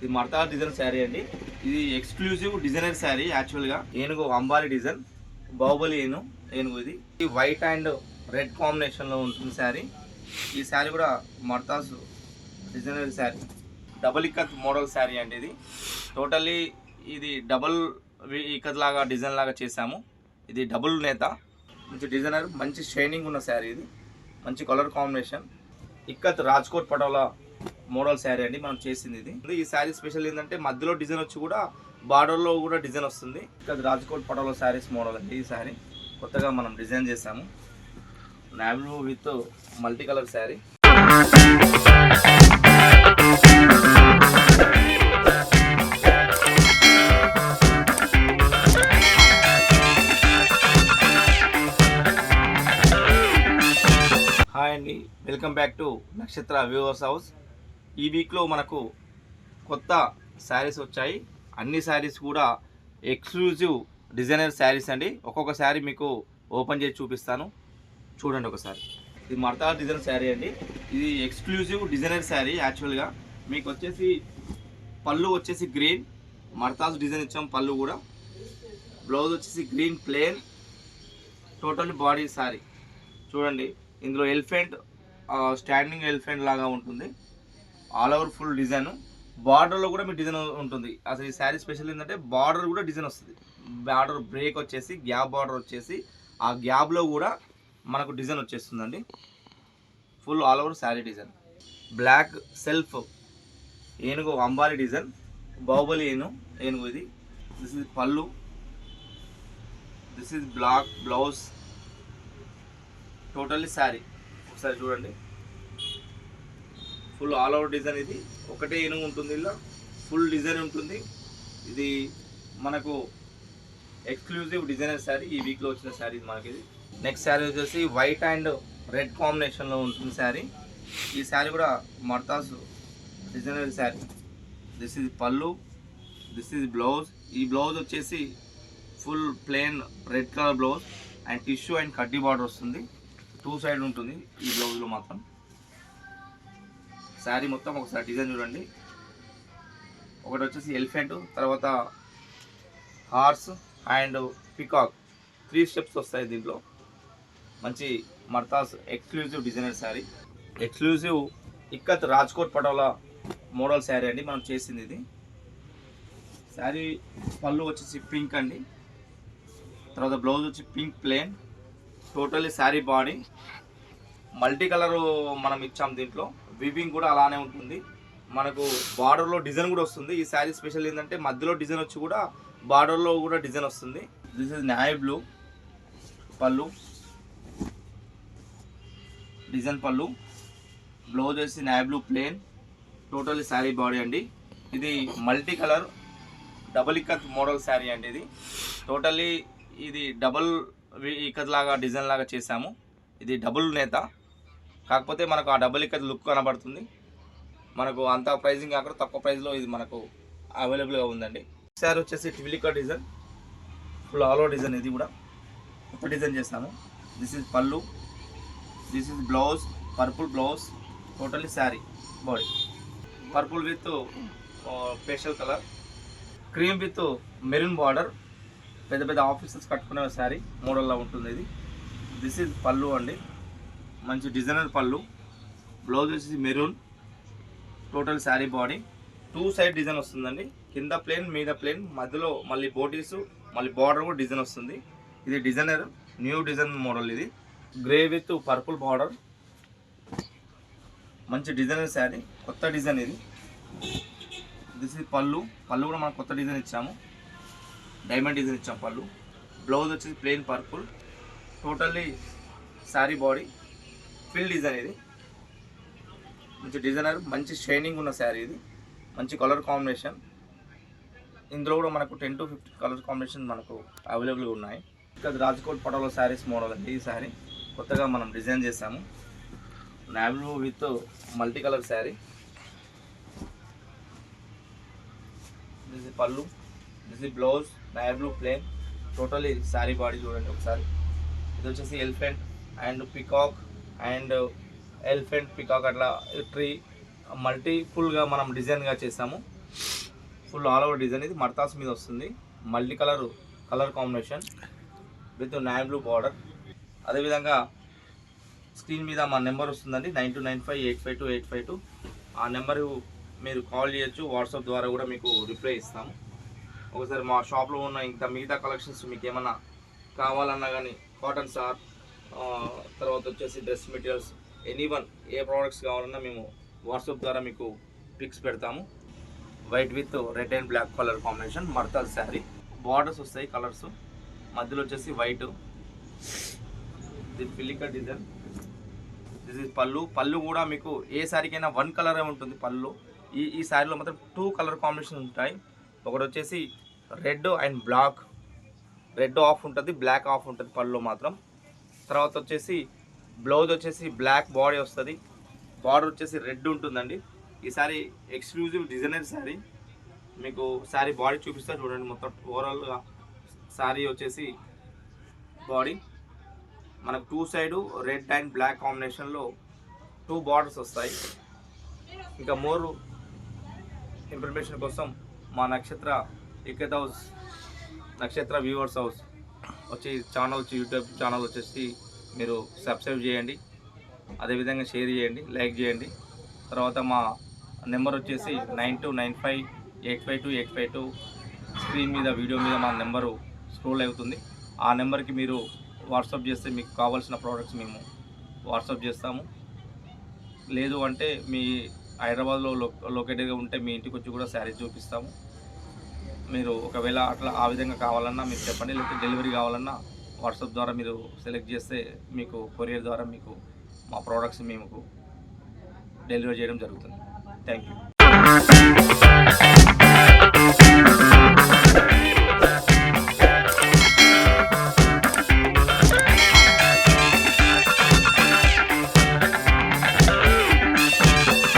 ఇది మడతా డిజైన్ శారీ అండి. ఇది ఎక్స్క్లూజివ్ డిజైనర్ శారీ యాక్చువల్గా ఏనుగు అంబాలి డిజైన్ బాహుబలి ఏను ఏనుగు ఇది. ఇది వైట్ అండ్ రెడ్ కాంబినేషన్లో ఉంటుంది శారీ. ఈ శారీ కూడా మర్తాస్ designer sari. Double ikat model sari అండి ఇది. టోటల్లీ ఇది డబుల్ ఇక్కత్ లాగా డిజైన్ లాగా చేసాము ఇది డబుల్ నేత. మంచి డిజైనర్ మంచి షైనింగ్ ఉన్న శారీ ఇది. మంచి colour combination ikat Rajkot patola model sari అండి మనం చేసింది ఇది. ఈ శారీ స్పెషల్ ఏంటంటే మధ్యలో డిజైన్ వచ్చి కూడా బార్డర్లో కూడా డిజైన్ వస్తుంది. ఇక్కడ రాజ్కోట్ పటోలో శారీస్ మోడల్ అండి ఈ శారీ. కొత్తగా మనం డిజైన్ చేసాము navy with multi colour sari. Hi అండి. Welcome back to Nakshatra viewers house. ఈ వీక్లో మనకు కొత్త శారీస్ వచ్చాయి. అన్ని శారీస్ కూడా ఎక్స్క్లూజివ్ డిజైనర్ శారీస్ అండి. ఒక్కొక్క శారీ మీకు ఓపెన్ చేసి చూపిస్తాను. చూడండి ఒకసారి. ఇది మడతా డిజైన్ శారీ అండి. ఇది ఎక్స్క్లూజివ్ డిజైనర్ శారీ యాక్చువల్గా మీకు వచ్చేసి పళ్ళు వచ్చేసి గ్రీన్ మర్తాజ్ డిజైన్ ఇచ్చాం పళ్ళు కూడా. బ్లౌజ్ వచ్చేసి green plain total body sari. చూడండి. ఇందులో ఎలిఫెంట్ స్టాండింగ్ ఎలిఫెంట్ లాగా ఉంటుంది. All over full design. బార్డర్లో కూడా మీ డిజైన్ ఉంటుంది. అసలు ఈ శారీ స్పెషల్ ఏంటంటే బార్డర్ కూడా డిజైన్ వస్తుంది. బార్డర్ బ్రేక్ వచ్చేసి గ్యాప్ బార్డర్ వచ్చేసి ఆ గ్యాప్లో కూడా మనకు డిజైన్ వచ్చేస్తుందండి. Full all over sari design. Black self ఏనుగు అంబాలి డిజైన్. బాహుబలి ఏను ఏనుగు ఇది. This is pallu. This is black blouse. Totally sari. ఒకసారి చూడండి. ఫుల్ ఆల్ ఓవర్ డిజైన్ ఇది. ఒకటే ఏనుగు ఉంటుంది ఇలా ఫుల్ డిజైన్ ఉంటుంది. ఇది మనకు ఎక్స్క్లూజివ్ డిజైనర్ శారీ. ఈ వీక్లో వచ్చిన శారీ ఇది మనకి ఇది. నెక్స్ట్ శారీ వచ్చేసి వైట్ అండ్ రెడ్ కాంబినేషన్లో ఉంటుంది శారీ. ఈ శారీ కూడా మర్తాస్ designer sari. This is pallu. This is blouse. ఈ బ్లౌజ్ వచ్చేసి full plain red colour blouse and tissue and కడ్డీ బార్డర్ వస్తుంది. టూ సైడ్ ఉంటుంది ఈ బ్లౌజ్లో మాత్రం. శారీ మొత్తం ఒకసారి డిజైన్ చూడండి. ఒకటి వచ్చేసి ఎలిఫెంట్ తర్వాత horse and peacock. Three steps వస్తాయి దీంట్లో. మంచి మర్తాస్ exclusive designer sari. Exclusive ikat Rajkot patola model sari అండి. మనం చేసింది ఇది. శారీ పళ్ళు వచ్చేసి పింక్ అండి. తర్వాత బ్లౌజ్ వచ్చి pink plain totally sari body. Multi colour మనం ఇచ్చాం దీంట్లో. వివింగ్ కూడా అలానే ఉంటుంది. మనకు బార్డర్లో డిజైన్ కూడా వస్తుంది. ఈ శారీ స్పెషల్ ఏంటంటే మధ్యలో డిజైన్ వచ్చి కూడా బార్డర్లో కూడా డిజైన్ వస్తుంది. This is navy blue pallu. Design pallu. Blouse వచ్చి navy blue plain total sari body అండి. ఇది multi colour double ikat model sari అండి ఇది. టోటల్లీ ఇది డబుల్ ఇక్కత్ లాగా డిజైన్ లాగా చేసాము ఇది డబుల్ నేత. కాకపోతే మనకు ఆ డబుల్ ఇక్కత్ లుక్ కనబడుతుంది. మనకు అంత ప్రైజింగ్ కాకుండా తక్కువ ప్రైస్లో ఇది మనకు అవైలబుల్గా ఉందండి. సార్ వచ్చేసి టివిలికా design full all over design ఇది కూడా. ఒక డిజైన్ చేస్తాము. This is pallu. This is blouse purple blouse totally sari body purple with పేషల్ colour cream with maroon border పెద్ద పెద్ద ఆఫీసర్స్ కట్టుకునే శారీ మోడల్లో ఉంటుంది ఇది. దిస్ ఇస్ పళ్ళు అండి. మంచి డిజైనర్ పళ్ళు బ్లౌజ్ వచ్చేసి maroon total sari body. Two side design వస్తుందండి. కింద ప్లేన్ మీద ప్లేన్ మధ్యలో మళ్ళీ బోటీస్ మళ్ళీ బార్డర్ కూడా డిజైన్ వస్తుంది. ఇది డిజైనర్ న్యూ డిజైన్ మోడల్ ఇది. గ్రే విత్ పర్పుల్ బార్డర్ మంచి డిజైనర్ శారీ కొత్త డిజైన్ ఇది. దిస్ ఇది పళ్ళు. పళ్ళు కూడా మనం కొత్త డిజైన్ ఇచ్చాము. డైమండ్ డిజైన్ ఇచ్చాము పళ్ళు. బ్లౌజ్ వచ్చేసి plain purple totally sari body. Full design ఇది. మంచి డిజైనర్ మంచి షైనింగ్ ఉన్న శారీ ఇది. మంచి కలర్ కాంబినేషన్. ఇందులో కూడా మనకు ten to fifty colour combination మనకు అవైలబుల్గా ఉన్నాయి. ఇంకా రాజ్కోట్ పటోలో శారీస్ మోడల్ అండి ఈ శారీ. కొత్తగా మనం డిజైన్ చేసాము navy with multi colour sari. This is pallu. This is blouse navy blue plain totally sari body చూడండి ఒకసారి. ఇది వచ్చేసి elephant and peacock and elephant peacock అట్లా ట్రీ మల్టీఫుల్గా మనం డిజైన్గా చేసాము. ఫుల్ ఆల్ ఓవర్ డిజైన్ ఇది. మర్తాస్ మీద వస్తుంది. Multi colour colour combination with nine blue border. అదేవిధంగా స్క్రీన్ మీద మా నెంబర్ వస్తుందండి. Nine two nine five eight five two eight five two. ఆ నెంబరు మీరు కాల్ చేయొచ్చు. వాట్సాప్ ద్వారా కూడా మీకు రిప్లై ఇస్తాము. ఒకసారి మా షాప్లో ఉన్న ఇంకా మిగతా కలెక్షన్స్ మీకు ఏమన్నా కావాలన్నా కానీ కాటన్ సార్ తర్వాత వచ్చేసి డ్రెస్ మెటీరియల్స్ ఎనీ వన్ ఏ ప్రోడక్ట్స్ కావాలన్నా మేము వాట్సాప్ ద్వారా మీకు పిక్స్ పెడతాము. White with red and black colour combination మర్తల్ sari. Borders వస్తాయి కలర్స్ మధ్యలో వచ్చేసి వైట్ ఇది పిల్లిక design this is pallu. Pallu కూడా మీకు ఏ శారీకైనా వన్ కలరే ఉంటుంది పళ్ళు. ఈ ఈ శారీలో మాత్రం టూ కలర్ కాంబినేషన్ ఉంటాయి. ఒకటి వచ్చేసి red and black red half ఉంటుంది బ్లాక్ ఆఫ్ ఉంటుంది పళ్ళు మాత్రం. తర్వాత వచ్చేసి బ్లౌజ్ వచ్చేసి బ్లాక్ బాడీ వస్తుంది. బార్డర్ వచ్చేసి రెడ్ ఉంటుందండి. ఈ సారీ ఎక్స్క్లూజివ్ డిజైనర్ శారీ మీకు శారీ బాడీ చూపిస్తా చూడండి మొత్తం ఓవరాల్గా శారీ వచ్చేసి బాడీ. మనకు two side red and black కాంబినేషన్లో టూ బార్డర్స్ వస్తాయి. ఇంకా మోర్ ఇన్ఫర్మేషన్ కోసం మా Nakshatra Ikkat house Nakshatra viewers house వచ్చి ఛానల్ వచ్చి యూట్యూబ్ ఛానల్ వచ్చేసి మీరు సబ్స్క్రైబ్ చేయండి. అదేవిధంగా షేర్ చేయండి లైక్ చేయండి. తర్వాత మా నెంబర్ వచ్చేసి nine two nine five eight five two eight five two screen మీద వీడియో మీద మా నెంబరు స్క్రోల్ అవుతుంది. ఆ నెంబర్కి మీరు వాట్సాప్ చేస్తే మీకు కావాల్సిన ప్రోడక్ట్స్ మేము వాట్సాప్ చేస్తాము. లేదు అంటే మీ హైదరాబాద్లో లో లొకేటెడ్గా ఉంటే మీ ఇంటికి వచ్చి కూడా శారీస్ చూపిస్తాము. మీరు ఒకవేళ అట్లా ఆ విధంగా కావాలన్నా మీరు చెప్పండి లేకపోతే డెలివరీ కావాలన్నా వాట్సాప్ ద్వారా మీరు సెలెక్ట్ చేస్తే మీకు కొరియర్ ద్వారా మీకు మా ప్రోడక్ట్స్ మేము డెలివరీ చేయడం జరుగుతుంది. Thank you